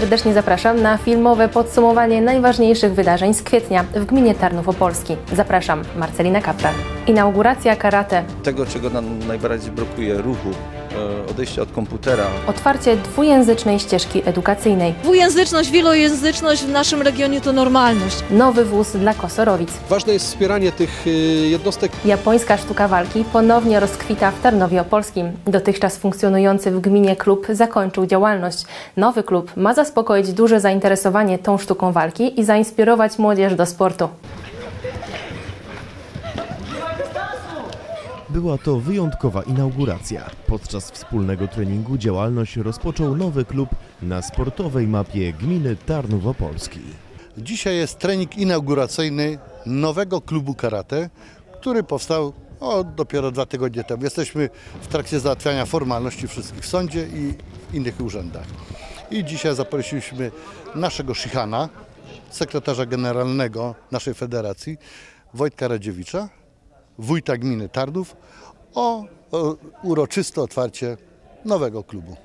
serdecznie zapraszam na filmowe podsumowanie najważniejszych wydarzeń z kwietnia w gminie Tarnów Opolski. Zapraszam, Marcelina Kapral. Inauguracja karate, tego, czego nam najbardziej brakuje, ruchu, odejścia od komputera. otwarcie dwujęzycznej ścieżki edukacyjnej, Dwujęzyczność, wielojęzyczność w naszym regionie to normalność. nowy wóz dla Kosorowic. Ważne jest wspieranie tych y, jednostek Japońska sztuka walki ponownie rozkwita w Tarnowie Opolskim. Dotychczas funkcjonujący w gminie klub zakończył działalność. Nowy klub ma zaspokoić duże zainteresowanie tą sztuką walki i zainspirować młodzież do sportu. Była to wyjątkowa inauguracja. Podczas wspólnego treningu działalność rozpoczął nowy klub na sportowej mapie gminy Tarnów Opolski. Dzisiaj jest trening inauguracyjny nowego klubu karate, który powstał o, dopiero dwa tygodnie temu. Jesteśmy w trakcie załatwiania formalności wszystkich w sądzie i w innych urzędach. I dzisiaj zaprosiliśmy naszego Szychana, sekretarza generalnego naszej federacji, Wojtka Radziewicza, wójta gminy Tarnów, o, o uroczyste otwarcie nowego klubu.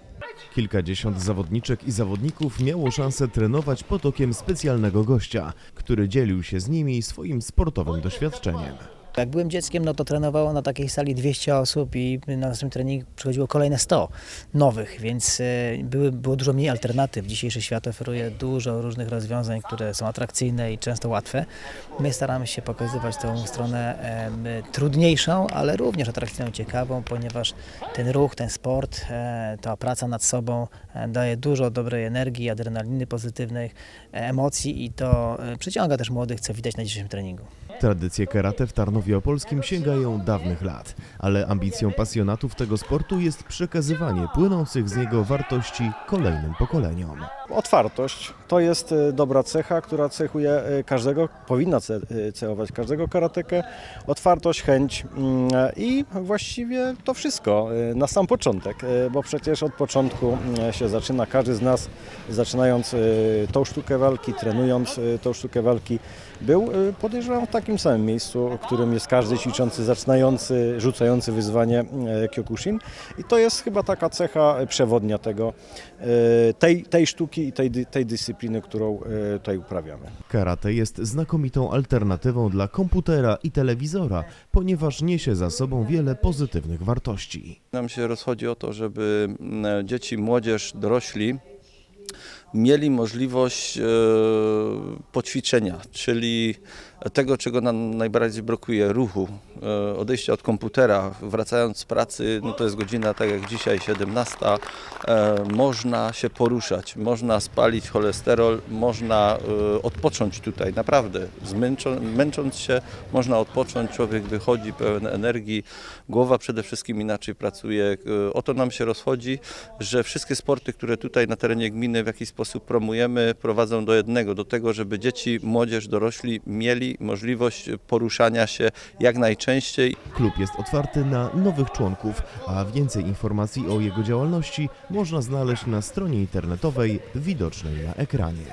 Kilkadziesiąt zawodniczek i zawodników miało szansę trenować pod okiem specjalnego gościa, który dzielił się z nimi swoim sportowym doświadczeniem. Jak byłem dzieckiem, no to trenowało na takiej sali 200 osób i na następny trening przychodziło kolejne 100 nowych, więc e, były, było dużo mniej alternatyw. Dzisiejszy świat oferuje dużo różnych rozwiązań, które są atrakcyjne i często łatwe. My staramy się pokazywać tą stronę em, trudniejszą, ale również atrakcyjną ciekawą, ponieważ ten ruch, ten sport, e, ta praca nad sobą e, daje dużo dobrej energii, adrenaliny pozytywnych, e, emocji i to e, przyciąga też młodych, co widać na dzisiejszym treningu. Tradycje karate w Tarnowie Opolskim sięgają dawnych lat, ale ambicją pasjonatów tego sportu jest przekazywanie płynących z niego wartości kolejnym pokoleniom. Otwartość to jest e, dobra cecha, która cechuje e, każdego, powinna e, cechować każdego karatekę. Otwartość, chęć mm, i właściwie to wszystko na sam początek, bo przecież od początku się zaczyna. Każdy z nas zaczynając tą sztukę walki, trenując tą sztukę walki, był podejrzewam w takim samym miejscu, w jest każdy ćwiczący, zaczynający, rzucający wyzwanie e, Kyokushin. I to jest chyba taka cecha przewodnia tego, e, tej, tej sztuki i tej, tej dyscypliny, którą e, tutaj uprawiamy. Karate jest znakomitą alternatywą dla komputera i telewizora, ponieważ niesie za sobą wiele pozytywnych wartości. Nam się rozchodzi o to, żeby mm, dzieci, młodzież, dorośli mieli możliwość e, poćwiczenia, czyli tego, czego nam najbardziej brakuje, ruchu, e, odejścia od komputera, wracając z pracy, no to jest godzina tak jak dzisiaj, 17, e, można się poruszać, można spalić cholesterol, można e, odpocząć tutaj, naprawdę, męcząc się, można odpocząć, człowiek wychodzi pełen energii, głowa przede wszystkim inaczej pracuje. O to nam się rozchodzi, że wszystkie sporty, które tutaj na terenie gminy w jakiś sposób promujemy, prowadzą do jednego, do tego, żeby dzieci, młodzież, dorośli mieli możliwość poruszania się jak najczęściej. Klub jest otwarty na nowych członków, a więcej informacji o jego działalności można znaleźć na stronie internetowej widocznej na ekranie.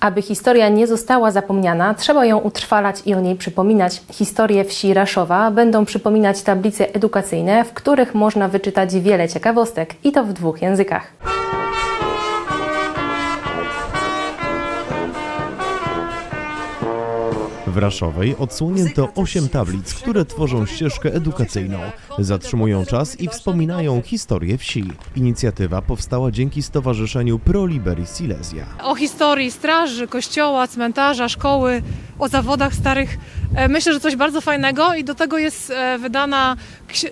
Aby historia nie została zapomniana, trzeba ją utrwalać i o niej przypominać. Historię wsi Raszowa będą przypominać tablice edukacyjne, w których można wyczytać wiele ciekawostek i to w dwóch językach. Raszowej odsłonięto 8 tablic, które tworzą ścieżkę edukacyjną, zatrzymują czas i wspominają historię wsi. Inicjatywa powstała dzięki Stowarzyszeniu Pro Liberis Silesia. o historii straży, kościoła, cmentarza, szkoły, o zawodach starych. E, Myślę, że coś bardzo fajnego i do tego jest e, wydana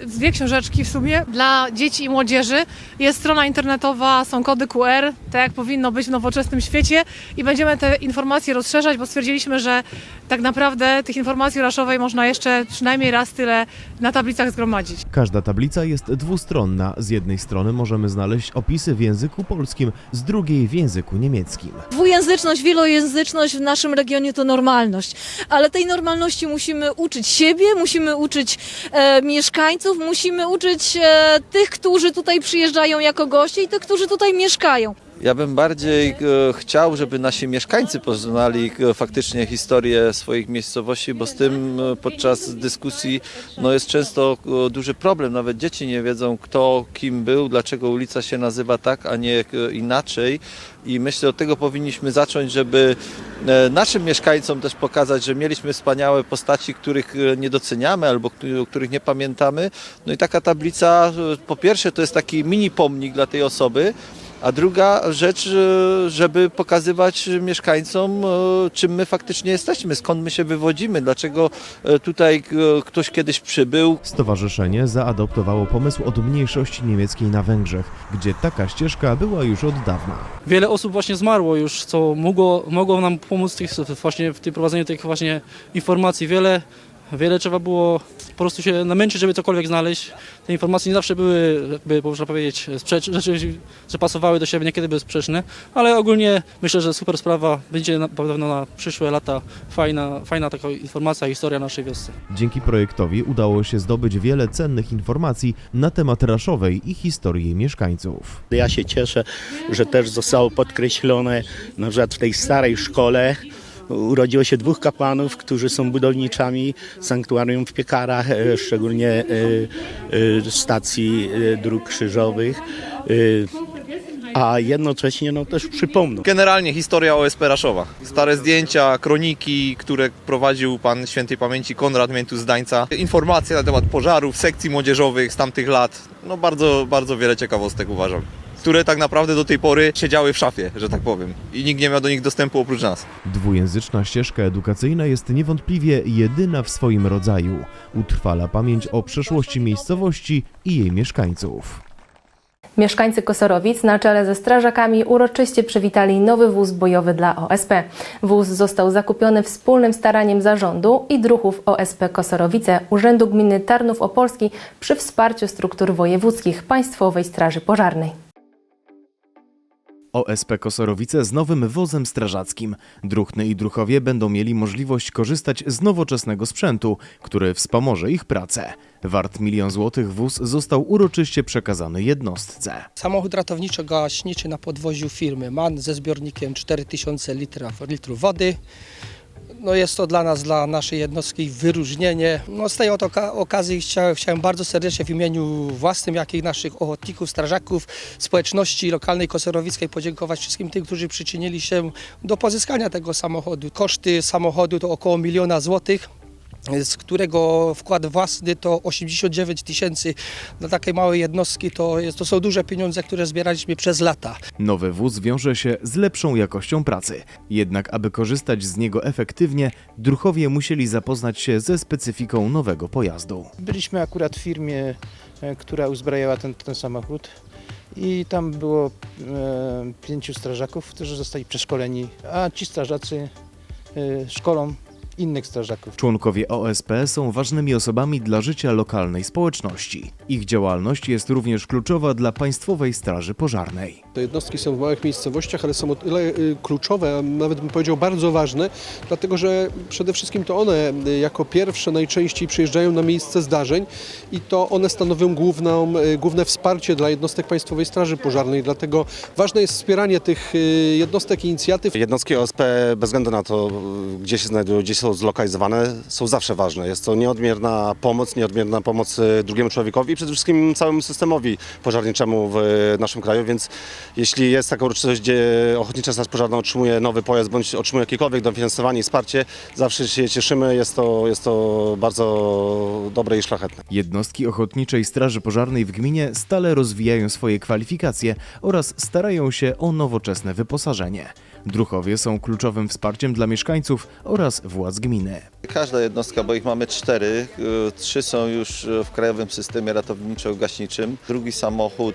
dwie książeczki w sumie dla dzieci i młodzieży. Jest strona internetowa, są kody QR, tak jak powinno być w nowoczesnym świecie i będziemy te informacje rozszerzać, bo stwierdziliśmy, że tak naprawdę tych informacji Raszowej można jeszcze przynajmniej raz tyle na tablicach zgromadzić. Każda tablica jest dwustronna. Z jednej strony możemy znaleźć opisy w języku polskim, z drugiej w języku niemieckim. Dwujęzyczność, wielojęzyczność w naszym regionie to normalność, ale tej normalności musimy uczyć siebie, musimy uczyć e, mieszkańców, musimy uczyć e, tych, którzy tutaj przyjeżdżają jako goście i tych, którzy tutaj mieszkają. Ja bym bardziej e, chciał, żeby nasi mieszkańcy poznali e, faktycznie historię swoich miejscowości, bo z tym e, podczas dyskusji no, jest często e, duży problem. Nawet dzieci nie wiedzą, kto kim był, dlaczego ulica się nazywa tak, a nie e, inaczej. I myślę, od tego powinniśmy zacząć, żeby e, naszym mieszkańcom też pokazać, że mieliśmy wspaniałe postaci, których e, nie doceniamy albo których nie pamiętamy. No i taka tablica, e, po pierwsze, to jest taki mini pomnik dla tej osoby, a druga rzecz, żeby pokazywać mieszkańcom, e, czym my faktycznie jesteśmy, skąd my się wywodzimy, dlaczego e, tutaj e, ktoś kiedyś przybył. Stowarzyszenie zaadoptowało pomysł od mniejszości niemieckiej na Węgrzech, gdzie taka ścieżka była już od dawna. Wiele osób właśnie zmarło już, co mogło, mogło nam pomóc w tych, właśnie w tym prowadzeniu tych właśnie informacji. Wiele, wiele trzeba było po prostu się namęczyć, żeby cokolwiek znaleźć. Te informacje nie zawsze były, jakby można powiedzieć, sprzeczne, rzeczy, że pasowały do siebie, niekiedy były sprzeczne, ale ogólnie myślę, że super sprawa. Będzie na pewno na przyszłe lata fajna, fajna taka informacja, historia naszej wiosce. Dzięki projektowi udało się zdobyć wiele cennych informacji na temat Raszowej i historii mieszkańców. Ja się cieszę, że też zostało podkreślone, na przykład w tej starej szkole urodziło się dwóch kapłanów, którzy są budowniczami sanktuarium w Piekarach, e, szczególnie e, e, stacji dróg krzyżowych. A jednocześnie no, też przypomną. Generalnie historia OSP Raszowa. Stare zdjęcia, kroniki, które prowadził pan świętej pamięci Konrad Miętus Zdańca. Informacje na temat pożarów, sekcji młodzieżowych z tamtych lat. No bardzo, bardzo wiele ciekawostek uważam. Które tak naprawdę do tej pory siedziały w szafie, że tak powiem. I nikt nie miał do nich dostępu oprócz nas. Dwujęzyczna ścieżka edukacyjna jest niewątpliwie jedyna w swoim rodzaju. Utrwala pamięć o przeszłości miejscowości i jej mieszkańców. Mieszkańcy Kosorowic na czele ze strażakami uroczyście przywitali nowy wóz bojowy dla OSP. Wóz został zakupiony wspólnym staraniem zarządu i druhów OSP Kosorowice Urzędu Gminy Tarnów Opolski przy wsparciu struktur wojewódzkich Państwowej Straży Pożarnej. OSP Kosorowice z nowym wozem strażackim. Druhny i druchowie będą mieli możliwość korzystać z nowoczesnego sprzętu, który wspomoże ich pracę. Wart milion złotych wóz został uroczyście przekazany jednostce. Samochód ratowniczo-gaśniczy na podwoziu firmy MAN ze zbiornikiem 4000 litrów, litrów wody. No jest to dla nas, dla naszej jednostki wyróżnienie. No z tej oto oka- okazji chciałem, chciałem bardzo serdecznie w imieniu własnym, jak i naszych ochotników, strażaków, społeczności lokalnej kosorowickiej podziękować wszystkim tym, którzy przyczynili się do pozyskania tego samochodu. Koszty samochodu to około miliona złotych z którego wkład własny to 89 tysięcy dla takiej małej jednostki to, jest, to są duże pieniądze, które zbieraliśmy przez lata. Nowy wóz wiąże się z lepszą jakością pracy. Jednak aby korzystać z niego efektywnie, druchowie musieli zapoznać się ze specyfiką nowego pojazdu. Byliśmy akurat w firmie, e, która uzbrajała ten, ten samochód i tam było e, pięciu strażaków, którzy zostali przeszkoleni, a ci strażacy e, szkolą innych strażaków. Członkowie OSP są ważnymi osobami dla życia lokalnej społeczności. Ich działalność jest również kluczowa dla Państwowej Straży Pożarnej. Te jednostki są w małych miejscowościach, ale są o tyle y, kluczowe, a nawet bym powiedział bardzo ważne, dlatego że przede wszystkim to one y, jako pierwsze najczęściej przyjeżdżają na miejsce zdarzeń i to one stanowią główną, y, główne wsparcie dla jednostek Państwowej Straży Pożarnej. Dlatego ważne jest wspieranie tych jednostek i inicjatyw. Jednostki OSP bez względu na to, gdzie się znajdują, gdzie są zlokalizowane, są zawsze ważne. Jest to nieodmierna pomoc, nieodmierna pomoc e, drugiemu człowiekowi i przede wszystkim całemu systemowi pożarniczemu w e, naszym kraju, więc jeśli jest taka uroczystość, gdzie Ochotnicza Straż Pożarna otrzymuje nowy pojazd bądź otrzymuje jakiekolwiek dofinansowanie i wsparcie, zawsze się cieszymy, jest to, jest to bardzo dobre i szlachetne. Jednostki Ochotniczej Straży Pożarnej w gminie stale rozwijają swoje kwalifikacje oraz starają się o nowoczesne wyposażenie. Druchowie są kluczowym wsparciem dla mieszkańców oraz władz gminy. Każda jednostka, bo ich mamy cztery, y, trzy są już y, w Krajowym Systemie Ratowniczo-Gaśniczym. Drugi samochód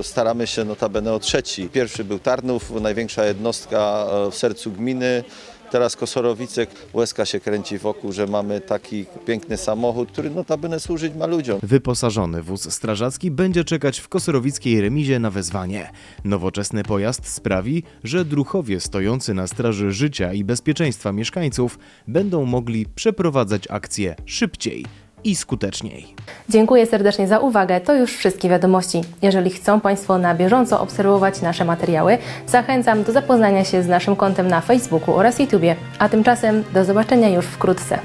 y, staramy się notabene o trzeci. Pierwszy był Tarnów, największa jednostka w sercu gminy. Teraz Kosorowice, łezka się kręci wokół, że mamy taki piękny samochód, który notabene służyć ma ludziom. Wyposażony wóz strażacki będzie czekać w kosorowickiej remizie na wezwanie. Nowoczesny pojazd sprawi, że druchowie stojący na straży życia i bezpieczeństwa mieszkańców będą mogli przeprowadzać akcje szybciej i skuteczniej. Dziękuję serdecznie za uwagę. To już wszystkie wiadomości. Jeżeli chcą Państwo na bieżąco obserwować nasze materiały, zachęcam do zapoznania się z naszym kontem na Facebooku oraz YouTubie. A tymczasem do zobaczenia już wkrótce.